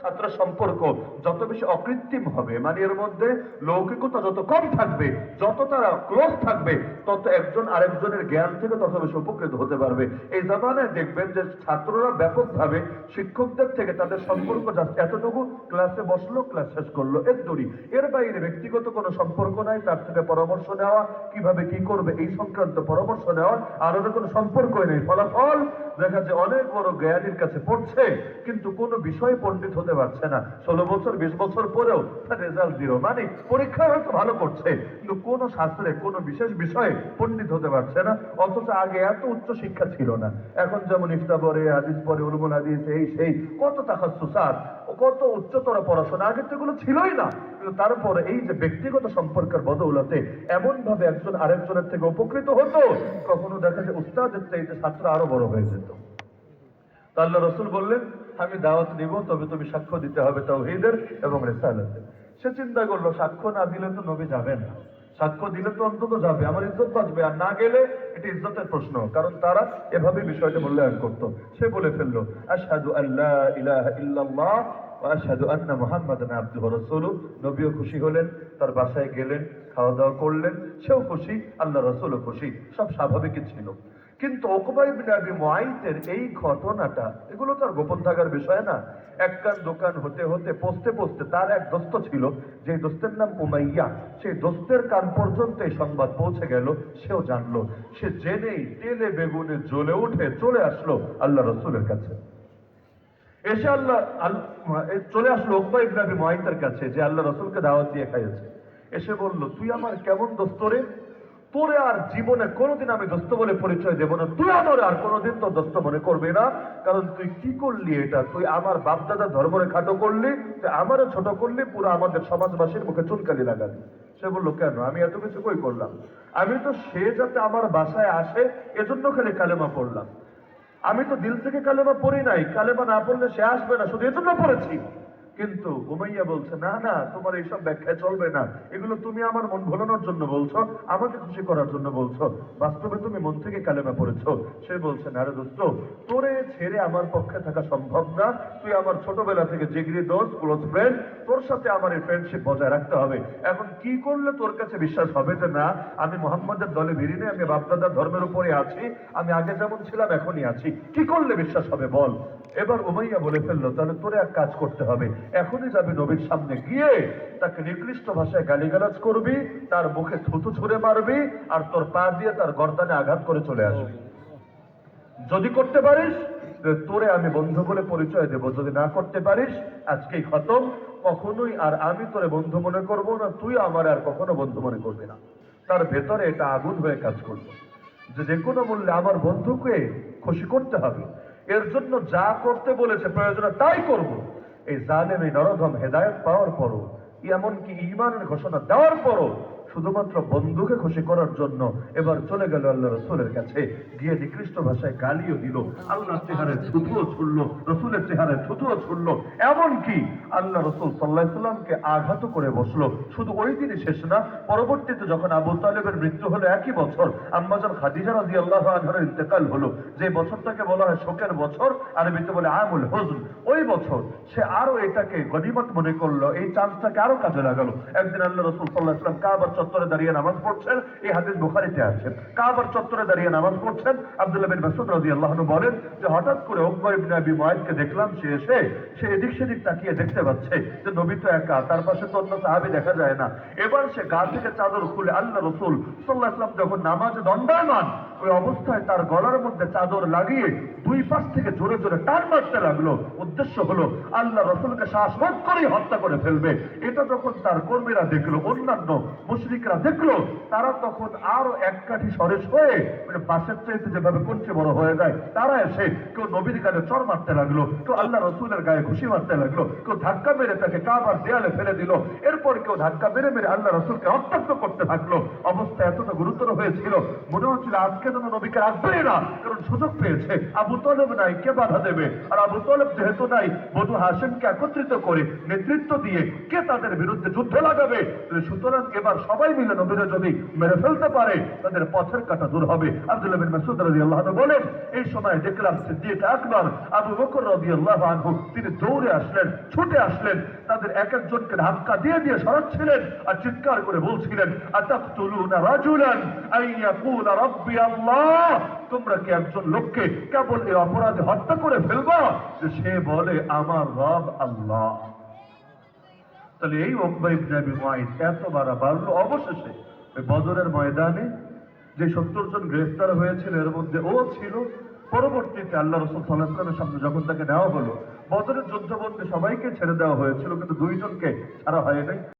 ছাত্র সম্পর্ক যত বেশি অকৃত্রিম হবে মানে এর মধ্যে লৌকিকতা যত কম থাকবে, যত তারা ক্লোজ থাকবে, তত একজন আরেকজনের জ্ঞান থেকে তত বেশি উপকৃত হতে পারবে। এই জামানায় দেখবেন যে ছাত্ররা ব্যাপকভাবে শিক্ষকদের থেকে তাদের সম্পর্ক এতটুকু ক্লাসে বসল ক্লাস শেষ করল, এর দড়ি। এর বাইরে ব্যক্তিগত কোনো সম্পর্ক নাই, তার থেকে পরামর্শ নেওয়া, কীভাবে কি করবে এই সংক্রান্ত পরামর্শ নেওয়া, আর ওদের কোনো সম্পর্কই নেই। ফলাফল দেখা যায় অনেক বড় জ্ঞানীর কাছে পড়ছে, কিন্তু কোনো বিষয়ে পণ্ডিত হতে পারছে না। ষোলো বছর, বিশ বছর পরেও তার রেজাল্ট জিরো মানে পরীক্ষায় হয়তো ভালো করছে, কিন্তু কোনো শাস্ত্রে, কোনো বিশেষ বিষয়ে পণ্ডিত হতে পারছে না। অথচ আগে এত উচ্চ শিক্ষা ছিল না। এখন যেমন ইফতা পরে, হাদিস পরে, উলুমুল হাদিস, এই সেই, কত তাকাসুসার কত উচ্চতর পড়াশোনা আগে তো এগুলো ছিলই না। কিন্তু তারপরে এই যে ব্যক্তিগত সম্পর্কের বদৌলতে এমন ভাবে একজন আরেকজনের থেকে উপকৃত হতো, কখনো দেখা যায় উস্তাদের চাইতে ছাত্র আরও বড় হয়ে যেত। আল্লাহ রসুল বললেন আমি দাওয়াত নিব, তবে তুমি সাক্ষ্য দিতে হবে তাওহিদের এবং রেসালাতের। সে চিন্তা করল, সাক্ষ্য না দিলে তো নবী যাবে না। সাক্ষ্য দিলে তো অন্তত যাবে। আমার ইজ্জত বাঁচবে। আর না গেলে এটি ইজ্জতের প্রশ্ন, কারণ তারা এভাবে বিষয়টি মূল্যায়ন করত। সে বলে ফেলল, আশহাদু আল্লাহ ইলাহা ইল্লাল্লাহ আন্না মুহাম্মাদান আবদুহু নবীও খুশি হলেন, তার বাসায় গেলেন খাওয়া দাওয়া করলেন, সেও খুশি আল্লাহ খুশি, সব স্বাভাবিকই ছিল। কিন্তু এই ঘটনাটা, এগুলো তো আর গোপন থাকার বিষয় না। দোকান হতে হতে, পৌঁছতে পৌঁছতে তার এক দোস্ত ছিল, যে দোস্তের নাম উমাইয়া। সেই দোস্তের কান পর্যন্ত এই সংবাদ পৌঁছে গেল, সেও জানলো। সে জেনেই তেলে বেগুনে জ্বলে উঠে চলে আসলো আল্লাহ রসুলের কাছে। এসে আল্লাহ চলে আসলো ওকবা ইবনে আবি কাছে, যে আল্লাহ রসুলকে দাওয়াত দিয়ে খাইয়েছে। এসে বলল, তুই আমার কেমন দোস্ত রে? তোরে আর জীবনে কোনোদিন আমি দোস্ত বলে পরিচয় দেব না। তুই আমার আর কোনোদিন তো দোস্ত মনে করবে না। কারণ তুই কি করলি এটা? তুই আমার বাপদাদা ধর্মরে খাটো করলি, তুই আমারও ছোট করলি, পুরো আমাদের সমাজবাসীর মুখে চুনকালি লাগালি। সে বলল, কেন? আমি এত কিছু কই করলাম? আমি তো সে যাতে আমার বাসায় আসে, এজন্য খালি কালেমা পড়লাম। আমি তো দিল থেকে কালেমা পড়ি নাই, কালেমা না পড়লে সে আসবে না, শুধু এজন্য পড়েছি। কিন্তু উমাইয়া বলছে, না না, তোমার এইসব ব্যাখ্যা চলবে না। এগুলো তুমি আমার মন ভোলানোর জন্য বলছো, আমাকে খুশি করার জন্য বলছো। বাস্তবে তুমি মন থেকে কালেমা পড়েছো। সে বলছে, না রে দোস্ত, তোরে ছেড়ে আমার পক্ষে থাকা সম্ভব না। তুই আমার ছোটবেলা থেকে জিগরি দোস্ত, ক্লোজ ফ্রেন্ড। তোর সাথে আমার এই ফ্রেন্ডশিপ বজায় রাখতে হবে। এখন কি করলে তোর কাছে বিশ্বাস হবে যে, না, আমি মোহাম্মদের দলে ভিড়িনে আমি বাপদাদার ধর্মের উপরে আছি, আমি আগে যেমন ছিলাম, এখনই আছি। কি করলে বিশ্বাস হবে বল? এবার উমাইয়া বলে ফেলল, তাহলে তোরে এক কাজ করতে হবে। এখনই যাবি নবীর সামনে গিয়ে তাকে নিকৃষ্ট ভাষায় গালিগালাজ করবি, তার মুখে থুতু ছুঁড়ে মারবি আর তোর পা দিয়ে তার গর্দানে আঘাত করে চলে আসবি। যদি করতে পারিস তোরে আমি বন্ধু বলে পরিচয় দেব। যদি না করতে পারিস, আজকেই খতম। কখনোই আর আমি তোরে বন্ধু মনে করব না, তুই আমার আর কখনো বন্ধু মনে করবি না। তার ভেতরে এটা আগুন হয়ে কাজ করবে। যে যে কোনো মূল্যে আমার বন্ধুকে খুশি করতে হবে, এর জন্য যা করতে বলেছে প্রয়োজনে তাই করব। এই জালেম এই নরধম হেদায়ত পাওয়ার পরও এমনকি ইমানের ঘোষণা দেওয়ার পরও শুধুমাত্র বন্ধুকে খুশি করার জন্য এবার চলে গেল আল্লাহ রসুলের কাছে। গিয়ে নিকৃষ্ট ভাষায় গালিও দিল। আল্লাহ চেহারে থুতুও ছুড়লো, রসুলের চেহারে থুতুও ছুড়লো। এমনকি আল্লাহ রসুল সাল্লাহ সাল্লামকে আঘাত করে বসল। শুধু ওই দিনই শেষ না, পরবর্তীতে যখন আবু তালেবের মৃত্যু হলো একই বছর, আম্মাজান খাদিজা রাজি আল্লাহ আনহার ইন্তেকাল হলো। যে বছরটাকে বলা হয় শোকের বছর, আরবিতে বলে আমুল হজন। ওই বছর সে আরও এটাকে গনিমত মনে করল, এই চান্সটাকে আরও কাজে লাগালো। একদিন আল্লাহ রসুল সাল্লাহ সাল্লাম কাবার চত্বরে দাঁড়িয়ে নামাজ পড়ছেন, এই হাদিস বুখারিতে আছে। কাবার চত্বরে দাঁড়িয়ে নামাজ পড়ছেন, আব্দুল্লাহ বিন মাসুদ রাজি আল্লাহ বলেন যে হঠাৎ করে ওকবর ইবনে আবি মুআইদকে দেখলাম, সে এসে, সে এদিক সেদিক তাকিয়ে দেখতে পাচ্ছে যে নবী তো একা, তার পাশে তো অন্য সাহাবি দেখা যায় না। এবার সে গা থেকে চাদর খুলে আল্লাহ রসুল সাল্লাহ ইসলাম যখন নামাজ দণ্ডায়মান ওই অবস্থায় তার গলার মধ্যে চাদর লাগিয়ে দুই পাশ থেকে জোরে জোরে টান মারতে লাগল। উদ্দেশ্য হলো, আল্লাহ রসুলকে শ্বাসরোধ করেই হত্যা করে ফেলবে। এটা যখন তার কর্মীরা দেখল, অন্যান্য মুশরিকরা দেখল, তারা তখন আরও এক কাঠি সরেস হয়ে মানে বাসের চাইতে যেভাবে কঞ্চে বড় হয়ে যায়, তারা এসে কেউ নবীর গায়ে চর মারতে লাগল, কেউ আল্লাহ রসুলের গায়ে খুশি মারতে লাগল, কেউ ধাক্কা মেরে তাকে কাবার দেয়ালে ফেলে দিল। এরপর কেউ ধাক্কা মেরে মেরে আল্লাহ রসুলকে হত্যাক্ত করতে থাকল। অবস্থা এতটা গুরুতর হয়েছিল। মনে হচ্ছিল আজকে যেন নবীকে রাখবেই না। কারণ সুযোগ পেয়েছে। আবু তলেব নাই, কে বাধা দেবে? আর আবু তলেব যেহেতু নাই বধু হাসেমকে একত্রিত করে নেতৃত্ব দিয়ে কে তাদের বিরুদ্ধে যুদ্ধ লাগাবে? সুতরাং এবার সবাই মিলে নবীরা যদি মেরে ফেলতে পারে, তাদের পথের কাটা দূর হবে। আব্দুল্লাহ বিন মাসুদ রাদিয়াল্লাহু আনহু বলেন, এই সময় দেখলাম সিদ্দিক আকবর, আবু বকর রাদিয়াল্লাহু আনহু, তিনি দৌড়ে আসলেন, ছুটে আসলেন। তাদের এক একজনকে ধাক্কা দিয়ে দিয়ে সরাচ্ছিলেন আর চিৎকার করে বলছিলেন, আতাকতুলুনা রাজুলান? তোমরা কি একজন লোককে কেবল এই অপরাধে হত্যা করে যে সে বলে আমার রব আল্লাহ? তাহলে এই বাড়লো অবশেষে। বদরের ময়দানে যে সত্তর জন গ্রেফতার হয়েছিল, এর মধ্যে ও ছিল। পরবর্তীতে আল্লাহ রসুল সামনে যখন তাকে নেওয়া হলো, বদরের যুদ্ধবন্দী সবাইকে ছেড়ে দেওয়া হয়েছিল, কিন্তু দুইজনকে ছাড়া হয় নাই